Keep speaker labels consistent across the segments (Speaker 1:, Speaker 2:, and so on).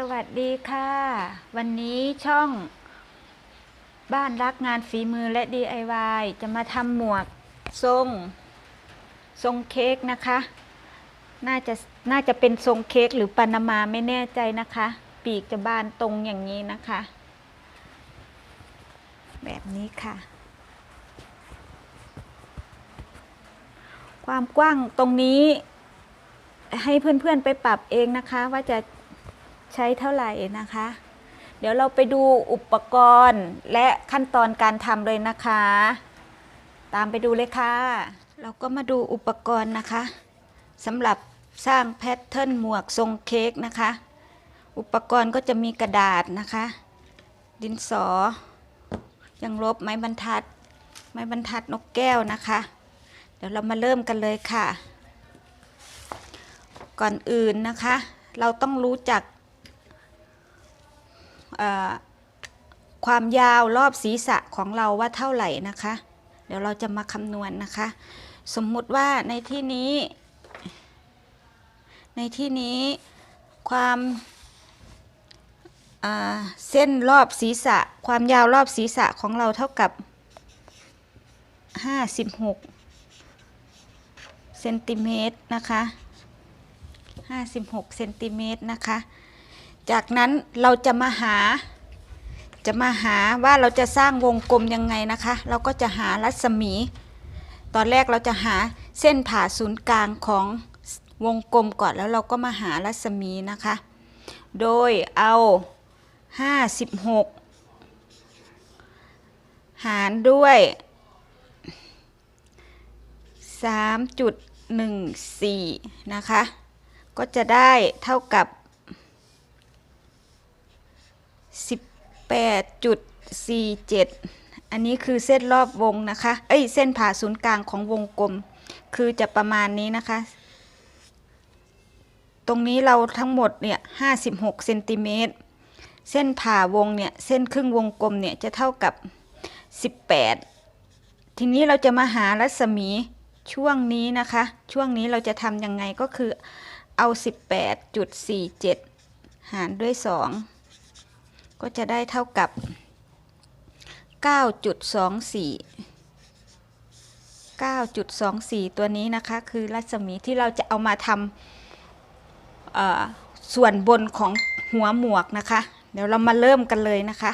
Speaker 1: สวัสดีค่ะ วันนี้ช่องบ้านรักงานฝีมือและ DIY จะมาทำหมวกทรง ทรงเค้กนะคะ น่าจะน่าจะเป็นทรงเค้กหรือปานามาไม่แน่ใจนะคะ ปีกจะบานตรงอย่างนี้นะคะ แบบนี้ค่ะ ความกว้างตรงนี้ให้เพื่อนๆไปปรับเองนะคะว่าจะ ใช้เท่าไหร่นะคะ เดี๋ยวเราไปดูอุปกรณ์และขั้นตอนการทำเลยนะคะ ตามไปดูเลยค่ะ เราก็มาดูอุปกรณ์นะคะสำหรับสร้างแพทเทิร์นหมวกทรงเค้กนะคะ อุปกรณ์ก็จะมีกระดาษนะคะ ดินสอ ยังลบไม้บรรทัด ไม้บรรทัดนกแก้วนะคะ เดี๋ยวเรามาเริ่มกันเลยค่ะ ก่อนอื่นนะคะ เราต้องรู้จัก ความยาวรอบศีรษะของเราว่าเท่าไหร่นะคะ เดี๋ยวเราจะมาคำนวณนะคะ สมมุติว่าในที่นี้ ในที่นี้ความเส้นรอบศีรษะ ความยาวรอบศีรษะของเราเท่ากับ 56เซนติเมตรนะคะ 56เซนติเมตรนะคะ จากนั้นเราจะมาหา จะมาหาว่าเราจะสร้างวงกลมยังไงนะคะ เราก็จะหารัศมี ตอนแรกเราจะหาเส้นผ่าศูนย์กลางของวงกลมก่อนแล้วเราก็มาหารัศมีนะคะ โดยเอา 56 หารด้วย 3.14 นะคะ ก็จะได้เท่ากับ 18.47 อันนี้คือเส้นรอบวงนะคะ เอ้ยเส้นผ่าศูนย์กลางของวงกลม คือจะประมาณนี้นะคะ ตรงนี้เราทั้งหมดเนี่ย 56เซนติเมตร เส้นผ่าวงเนี่ย เส้นครึ่งวงกลมเนี่ยจะเท่ากับ 18 ทีนี้เราจะมาหารัศมีช่วงนี้นะคะ ช่วงนี้เราจะทำยังไงก็คือเอา 18.47 หารด้วย 2 ก็จะได้เท่ากับ 9.24 9.24 ตัวนี้นะคะ คือรัศมีที่เราจะเอามาทำส่วนบนของหัวหมวกนะคะ เดี๋ยวเรามาเริ่มกันเลยนะคะ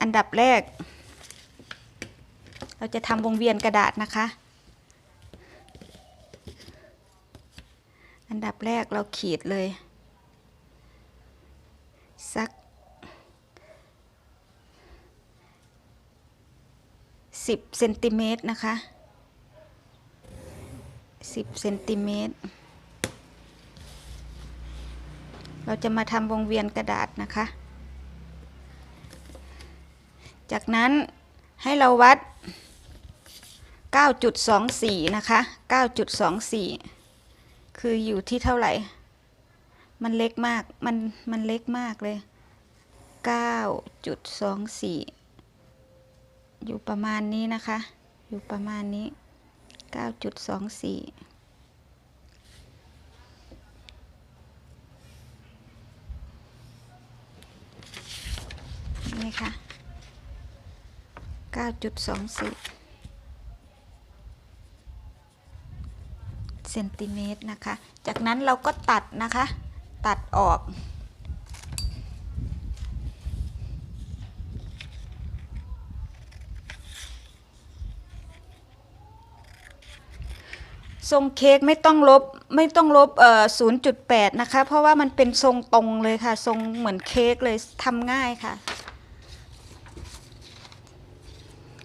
Speaker 1: อันดับแรก เราจะทำวงเวียนกระดาษนะคะ อันดับแรกเราขีดเลย สัก 10เซนติเมตรนะคะ10เซนติเมตรเราจะมาทำวงเวียนกระดาษนะคะ จากนั้นให้เราวัด 9.24 นะคะ 9.24 คืออยู่ที่เท่าไหร่ มันเล็กมาก มัน มันเล็กมากเลย 9.24 อยู่ประมาณนี้นะคะ อยู่ประมาณนี้ 9.24นี่ค่ะ 9.24เซนติเมตรนะคะ จากนั้นเราก็ตัดนะคะ ตัดออก ทรงเค้กไม่ต้องลบไม่ต้องลบเอ่อ0.8นะคะ เพราะว่ามันเป็นทรงตรงเลยค่ะ ทรงเหมือนเค้กเลยทำง่ายค่ะ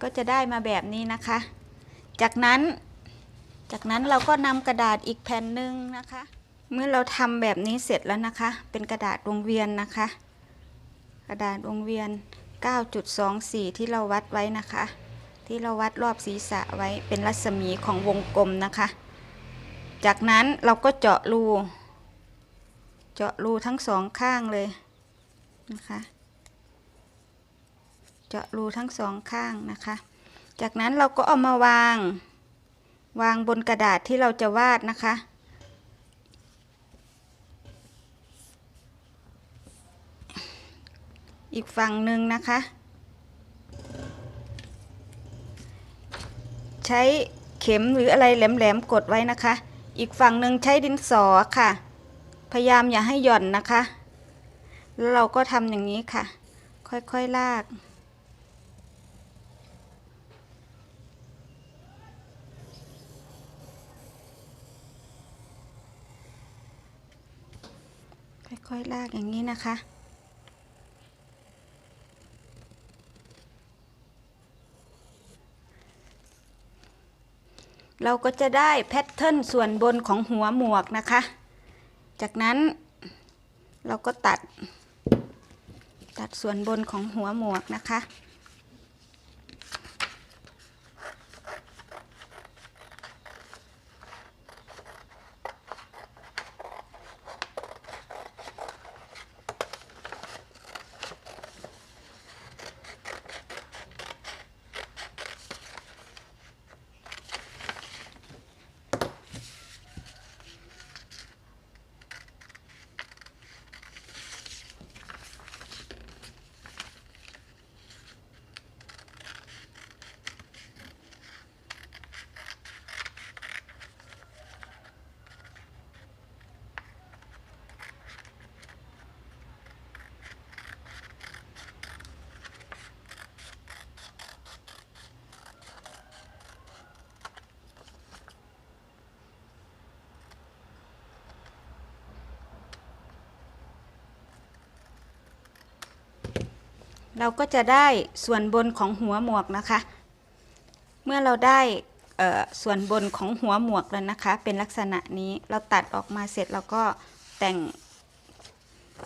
Speaker 1: ก็จะได้มาแบบนี้นะคะ จากนั้น จากนั้นเราก็นำกระดาษอีกแผ่นหนึ่งนะคะ เมื่อเราทำแบบนี้เสร็จแล้วนะคะ เป็นกระดาษวงเวียนนะคะ กระดาษวงเวียน 9.24 ที่เราวัดไว้นะคะที่เราวัดรอบศีรษะไว้เป็นรัศมีของวงกลมนะคะ จากนั้นเราก็เจาะรู เจาะรูทั้งสองข้างเลยนะคะ เจาะรูทั้งสองข้างนะคะ จากนั้นเราก็เอามาวาง วางบนกระดาษที่เราจะวาดนะคะอีกฝั่งหนึ่งนะคะ ใช้เข็มหรืออะไรแหลมๆกดไว้นะคะ อีกฝั่งหนึ่งใช้ดินสอค่ะ พยายามอย่าให้หย่อนนะคะ แล้วเราก็ทำอย่างนี้ค่ะ ค่อยๆลากค่อยๆลากอย่างนี้นะคะ เราก็จะได้แพทเทิร์นส่วนบนของหัวหมวกนะคะ จากนั้นเราก็ตัด ตัดส่วนบนของหัวหมวกนะคะ เราก็จะได้ส่วนบนของหัวหมวกนะคะ เมื่อเราได้ส่วนบนของหัวหมวกแล้วนะคะ เป็นลักษณะนี้เราตัดออกมาเสร็จเราก็แต่ง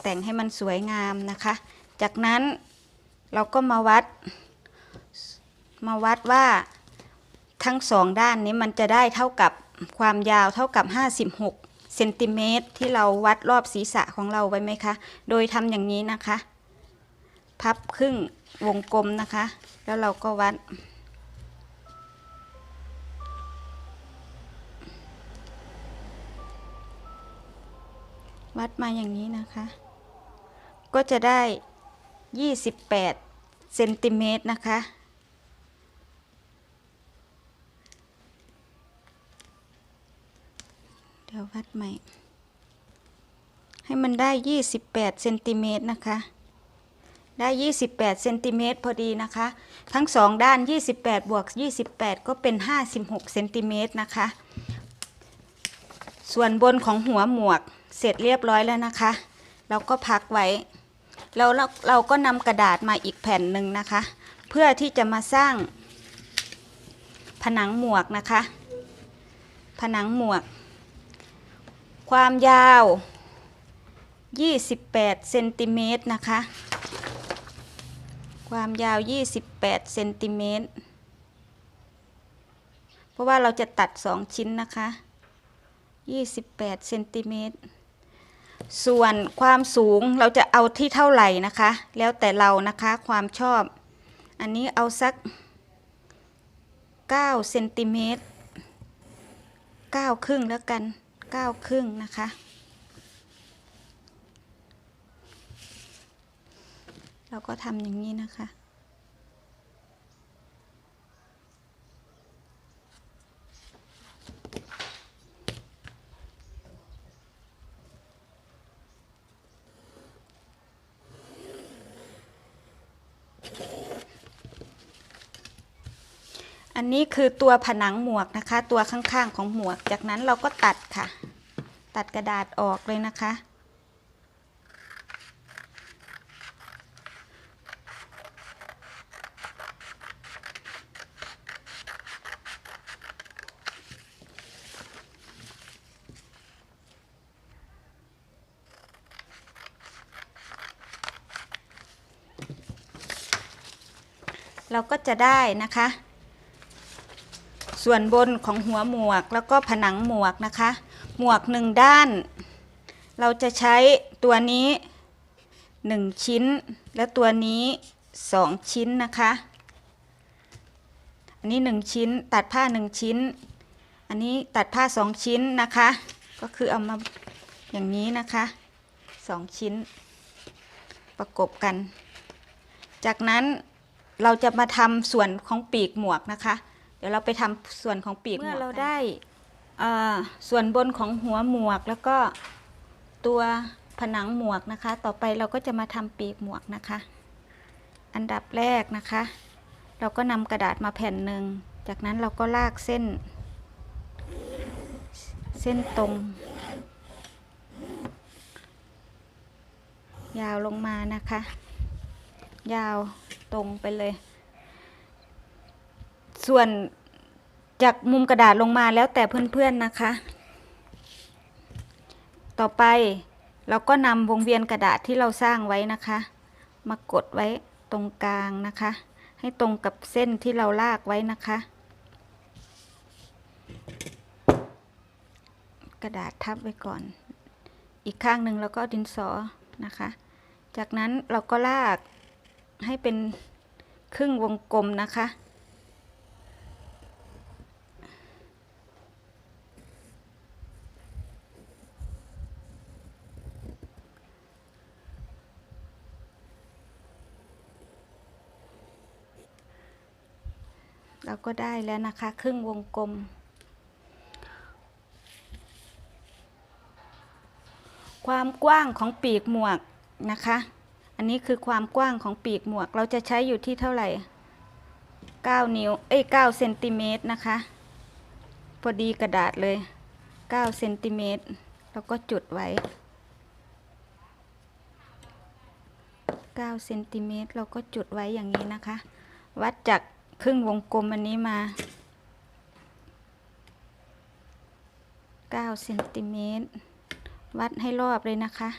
Speaker 1: แต่งให้มันสวยงามนะคะ จากนั้นเราก็มาวัด มาวัดว่าทั้งสองด้านนี้มันจะได้เท่ากับความยาวเท่ากับ 56เซนติเมตรที่เราวัดรอบศีรษะของเราไว้ไหมคะ โดยทำอย่างนี้นะคะ พับครึ่งวงกลมนะคะ แล้วเราก็วัด วัดมาอย่างนี้นะคะ ก็จะได้ 28เซนติเมตรนะคะเดี๋ยววัดใหม่ ให้มันได้ 28เซนติเมตรนะคะ ได้ 28เซนติเมตรพอดีนะคะ ทั้งสองด้าน 28 บวก 28 ก็เป็น 56เซนติเมตรนะคะ ส่วนบนของหัวหมวกเสร็จเรียบร้อยแล้วนะคะ เราก็พักไว้แล้วเราเราก็นำกระดาษมาอีกแผ่นหนึ่งนะคะ เพื่อที่จะมาสร้าง ผนังหมวกนะคะ ผนังหมวก ความยาว 28เซนติเมตรนะคะ ความยาว 28เซนติเมตรเพราะว่าเราจะตัด 2 ชิ้นนะคะ 28เซนติเมตรส่วนความสูงเราจะเอาที่เท่าไหร่นะคะ แล้วแต่เรานะคะความชอบ อันนี้เอาสัก9เซนติเมตร9ครึ่งแล้วกัน 9 ครึ่งนะคะ เราก็ทำอย่างนี้นะคะ อันนี้คือตัวผนังหมวกนะคะ ตัวข้างๆของหมวก จากนั้นเราก็ตัดค่ะ ตัดกระดาษออกเลยนะคะ เราก็จะได้นะคะ ส่วนบนของหัวหมวกแล้วก็ผนังหมวกนะคะ หมวกหนึ่งด้าน เราจะใช้ตัวนี้หนึ่งชิ้น และตัวนี้สองชิ้นนะคะ อันนี้หนึ่งชิ้นตัดผ้าหนึ่งชิ้น อันนี้ตัดผ้าสองชิ้นนะคะ ก็คือเอามาอย่างนี้นะคะสองชิ้นประกบกัน จากนั้น เราจะมาทำส่วนของปีกหมวกนะคะ เดี๋ยวเราไปทำส่วนของปีกหมวกเมื่อเราได้อ่าส่วนบนของหัวหมวกแล้วก็ตัวผนังหมวกนะคะ ต่อไปเราก็จะมาทำปีกหมวกนะคะ อันดับแรกนะคะ เราก็นำกระดาษมาแผ่นหนึ่ง จากนั้นเราก็ลากเส้น เส้นตรง ยาวลงมานะคะ ยาว ตรงไปเลย ส่วนจากมุมกระดาษลงมาแล้วแต่เพื่อนๆนะคะ ต่อไปเราก็นำวงเวียนกระดาษที่เราสร้างไว้นะคะ มากดไว้ตรงกลางนะคะ ให้ตรงกับเส้นที่เราลากไว้นะคะ กระดาษทับไว้ก่อน อีกข้างหนึ่งเราก็ดินสอนะคะ จากนั้นเราก็ลาก ให้เป็นครึ่งวงกลมนะคะ เราก็ได้แล้วนะคะ ครึ่งวงกลม ความกว้างของปีกหมวกนะคะ อันนี้คือความกว้างของปีกหมวก เราจะใช้อยู่ที่เท่าไหร่ 9 นิ้ว เอ้ย9เซนติเมตรนะคะ พอดีกระดาษเลย 9 เซนติเมตร แล้วก็จุดไว้ 9 เซนติเมตร เราก็จุดไว้อย่างนี้นะคะ วัดจากครึ่งวงกลมอันนี้มา 9 เซนติเมตร วัดให้รอบเลยนะคะ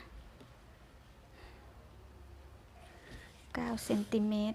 Speaker 1: cm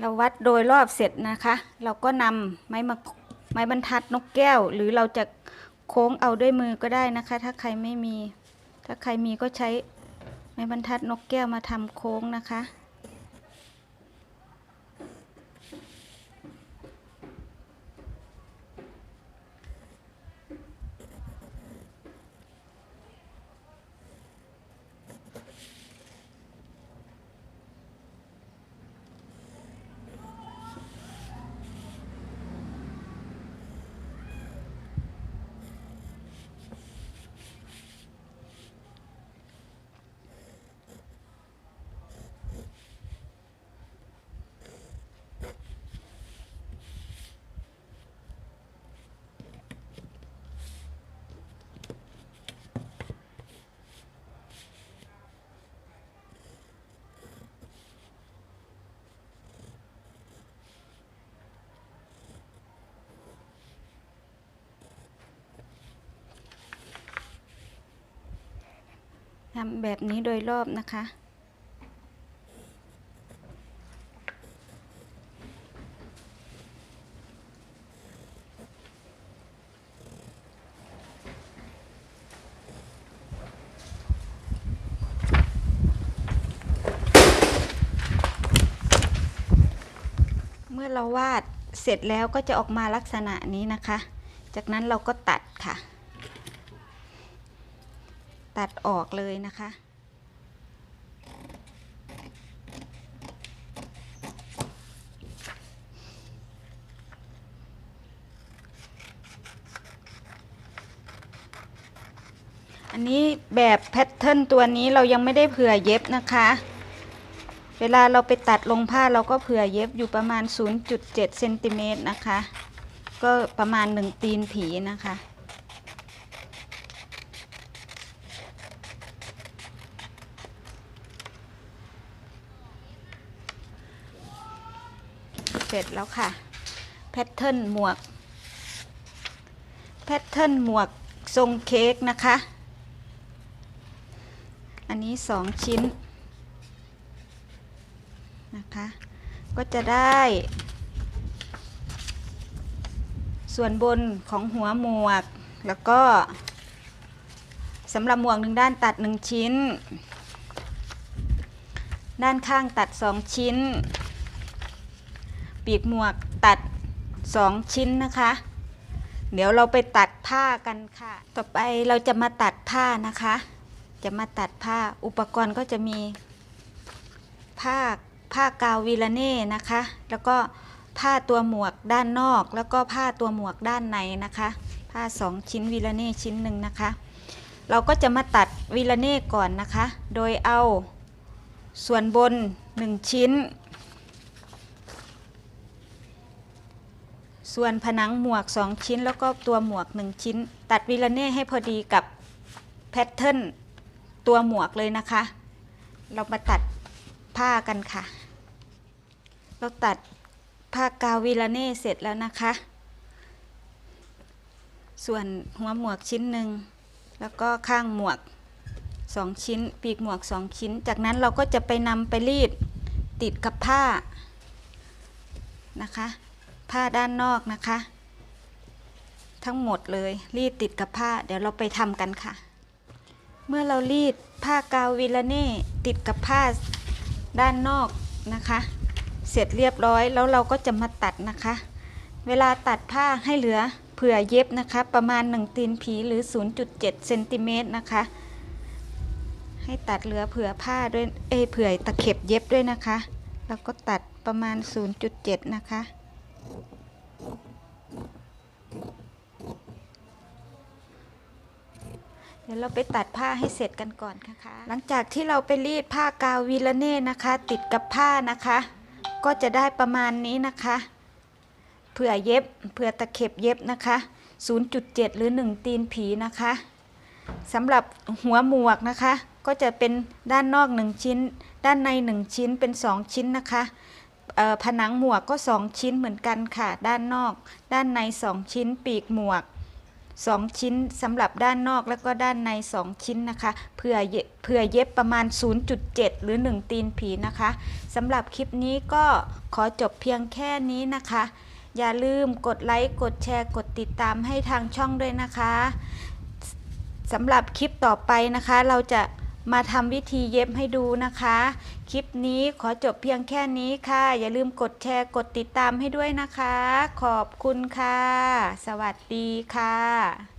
Speaker 1: เรเราวัดโดยรอบเสร็จนะคะ เราก็นำไม้มาไม้บรรทัดนกแก้ว หรือเราจะโค้งเอาด้วยมือก็ได้นะคะ ถ้าใครไม่มี ถ้าใครมีก็ใช้ไม้บรรทัดนกแก้วมาทำโค้งนะคะ ทำแบบนี้โดยรอบนะคะ เมื่อเราวาดเสร็จแล้วก็จะออกมาลักษณะนี้นะคะ จากนั้นเราก็ตัดค่ะ ตัดออกเลยนะคะ อันนี้แบบแพทเทิร์นตัวนี้เรายังไม่ได้เผื่อเย็บนะคะ เวลาเราไปตัดลงผ้าเราก็เผื่อเย็บอยู่ประมาณ 0.7เซนติเมตรนะคะ ก็ประมาณ 1 ตีนผีนะคะ เสร็จแล้วค่ะ แพทเทิร์นหมวก แพทเทิร์นหมวกทรงเค้กนะคะ อันนี้สองชิ้นนะคะ ก็จะได้ ส่วนบนของหัวหมวก แล้วก็สำหรับหมวกหนึ่งด้านตัดหนึ่งชิ้น ด้านข้างตัดสองชิ้น ปีกหมวกตัดสองชิ้นนะคะ เดี๋ยวเราไปตัดผ้ากันค่ะ ต่อไปเราจะมาตัดผ้านะคะ จะมาตัดผ้าอุปกรณ์ก็จะมีผ้าผ้ากาววีลาเน่นะคะ แล้วก็ผ้าตัวหมวกด้านนอก แล้วก็ผ้าตัวหมวกด้านในนะคะ ผ้าสองชิ้นวีลาเน่ชิ้นหนึ่งนะคะ เราก็จะมาตัดวีลาเน่ก่อนนะคะ โดยเอาส่วนบนหนึ่งชิ้น ส่วนผนังหมวก 2 ชิ้น แล้วก็ตัวหมวก 1 ชิ้น ตัดวิลเน่ให้พอดีกับแพทเทิร์นตัวหมวกเลยนะคะ เรามาตัดผ้ากันค่ะ เราตัดผ้ากาววิลเน่เสร็จแล้วนะคะ ส่วนหัวหมวกชิ้นหนึ่งแล้วก็ข้างหมวก 2 ชิ้น ปีกหมวก 2 ชิ้น จากนั้นเราก็จะไปนำไปรีดติดกับผ้านะคะ ผ้าด้านนอกนะคะ ทั้งหมดเลยรีดติดกับผ้าเดี๋ยวเราไปทำกันค่ะ เมื่อเรารีดผ้ากาววิลเน่ติดกับผ้าด้านนอกนะคะ เสร็จเรียบร้อยแล้วเราก็จะมาตัดนะคะ เวลาตัดผ้าให้เหลือเผื่อเย็บนะคะ ประมาณ 1 ตีนผีหรือ 0.7เซนติเมตรนะคะ ให้ตัดเหลือเผื่อผ้าด้วยเอเผื่อตะเข็บเย็บด้วยนะคะ แล้วก็ตัดประมาณ 0.7 นะคะ เดี๋ยวเราไปตัดผ้าให้เสร็จกันก่อนนะคะ หลังจากที่เราไปรีดผ้ากาววีลเน่นะคะ ติดกับผ้านะคะ ก็จะได้ประมาณนี้นะคะเผื่อเย็บเผื่อตะเข็บเย็บนะคะ 0.7 หรือ 1 ตีนผีนะคะสำหรับหัวหมวกนะคะ ก็จะเป็นด้านนอก 1 ชิ้น ด้านใน 1 ชิ้นเป็น 2 ชิ้นนะคะ ผนังหมวกก็ 2 ชิ้นเหมือนกันค่ะ ด้านนอก ด้านใน 2 ชิ้น ปีกหมวก 2 ชิ้นสำหรับด้านนอกแล้วก็ด้านใน 2 ชิ้นนะคะเผื่อเย็บเผื่อเย็บประมาณ 0.7 หรือ 1 ตีนผีนะคะสำหรับคลิปนี้ก็ขอจบเพียงแค่นี้นะคะ อย่าลืมกดไลค์ กดแชร์ กดติดตามให้ทางช่องด้วยนะคะสำหรับคลิปต่อไปนะคะเราจะ มาทำวิธีเย็บให้ดูนะคะ คลิปนี้ขอจบเพียงแค่นี้ค่ะ อย่าลืมกดแชร์กดติดตามให้ด้วยนะคะ ขอบคุณค่ะ สวัสดีค่ะ